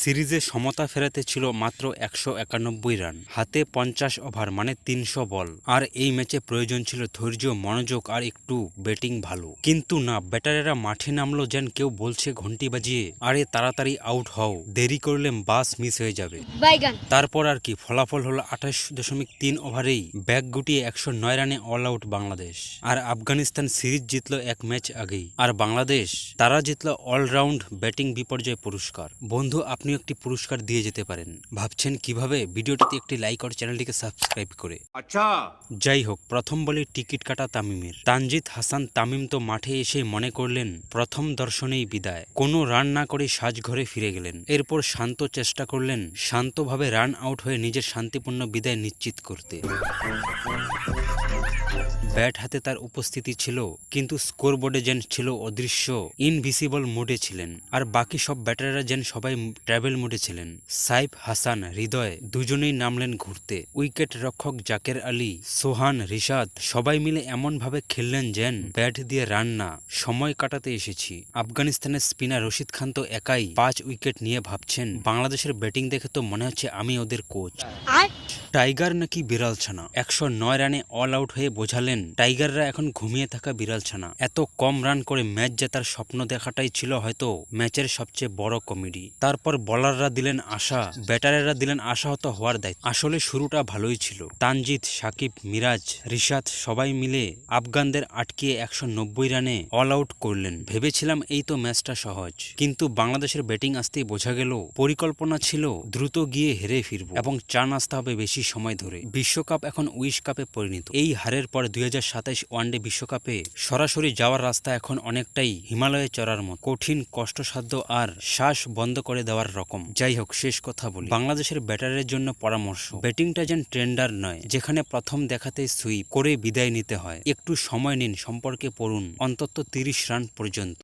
সিরিজে সমতা ফেরাতে ছিল মাত্র একশো একানব্বই রান হাতে পঞ্চাশ ওভার মানে তিনশো বল। আর এই ম্যাচে প্রয়োজন ছিল ধৈর্য মনোযোগ আর একটু ব্যাটিং ভালো। কিন্তু না ব্যাটারেরা মাঠে নামলো যেন কেউ বলছে ঘন্টি বাজিয়ে আরে তাড়াতাড়ি আউট হও দেরি করলে বাস মিস হয়ে যাবে। তারপর আর কি ফলাফল হলো আঠাশ দশমিক তিন ওভারেই ব্যাগ গুটিয়ে একশো নয় রানে অল আউট বাংলাদেশ। আর আফগানিস্তান সিরিজ জিতলো এক ম্যাচ আগেই। আর বাংলাদেশ তারা জিতলো অলরাউন্ড ব্যাটিং বিপর্যয় পুরস্কার। বন্ধু আপনিও একটি পুরস্কার দিয়ে যেতে পারেন। ভাবছেন কীভাবে? ভিডিওটিতে একটি লাইক আর চ্যানেলটিকে সাবস্ক্রাইব করে। আচ্ছা। যাই হোক প্রথম বলে টিকিট কাটা তামিমের। তানজিদ হাসান তামিম তো মাঠে এসে মনে করলেন প্রথম দর্শনেই বিদায়। কোনো রান না করে সাজঘরে ফিরে গেলেন। এরপর শান্ত চেষ্টা করলেন শান্তভাবে রান আউট হয়ে নিজের শান্তিপূর্ণ বিদায় নিশ্চিত করতে। ব্যাট হাতে তার উপস্থিতি ছিল কিন্তু স্কোরবোর্ডে যেন ছিল অদৃশ্য ইনভিসিবল মোডে ছিলেন। আর বাকি সব ব্যাটাররা যেন সবাই ট্রাভেল মোডে ছিলেন। সাইফ হাসান হৃদয় দুজনেই নামলেন ঘুরতে। উইকেট রক্ষক জাকের আলী সোহান রিশাদ সবাই মিলে এমনভাবে খেললেন যেন ব্যাট দিয়ে রান না সময় কাটাতে এসেছি। আফগানিস্তানের স্পিনার রশিদ খান তো একাই পাঁচ উইকেট নিয়ে ভাবছেন বাংলাদেশের ব্যাটিং দেখে তো মনে হচ্ছে আমি ওদের কোচ। টাইগার নাকি বিড়াল ছানা? একশো নয় রানে অল আউট হয়ে বোঝালেন টাইগাররা এখন ঘুমিয়ে থাকা বিড়াল ছানা। এত কম রান করে ম্যাচ জেতার স্বপ্ন দেখাটাই ছিল হয়তো ম্যাচের সবচেয়ে বড় কমেডি। তারপর বলাররা দিলেন আশা ব্যাটারেরা দিলেন আশাহত হওয়ার দায়িত্ব। আসলে শুরুটা ভালোই ছিল। তানজিদ সাকিব মিরাজ রিশাদ সবাই মিলে আফগানদের আটকিয়ে একশো নব্বই রানে অল আউট করলেন। ভেবেছিলাম এই তো ম্যাচটা সহজ। কিন্তু বাংলাদেশের ব্যাটিং আসতেই বোঝা গেল পরিকল্পনা ছিল দ্রুত গিয়ে হেরে ফিরব এবং চান আসতে হবে বেশি সময় ধরে। বিশ্বকাপ এখন উইশ কাপে পরিণত। এই হারের পর দুই হাজার সাতাইশ ওয়ানডে বিশ্বকাপে সরাসরি যাওয়ার রাস্তা এখন অনেকটাই হিমালয়ে চড়ার মতো। কঠিন কষ্টসাধ্য আর শ্বাস বন্ধ করে দেওয়ার রকম। যাই হোক, শেষ কথা বলি। বাংলাদেশের ব্যাটারের জন্য পরামর্শ। ব্যাটিংটা যেন ট্রেন্ডার নয়, যেখানে প্রথম দেখাতে সুইপ করে বিদায় নিতে হয়। একটু সময় নিন, সম্পর্কে পড়ুন। অন্তত তিরিশ রান পর্যন্ত।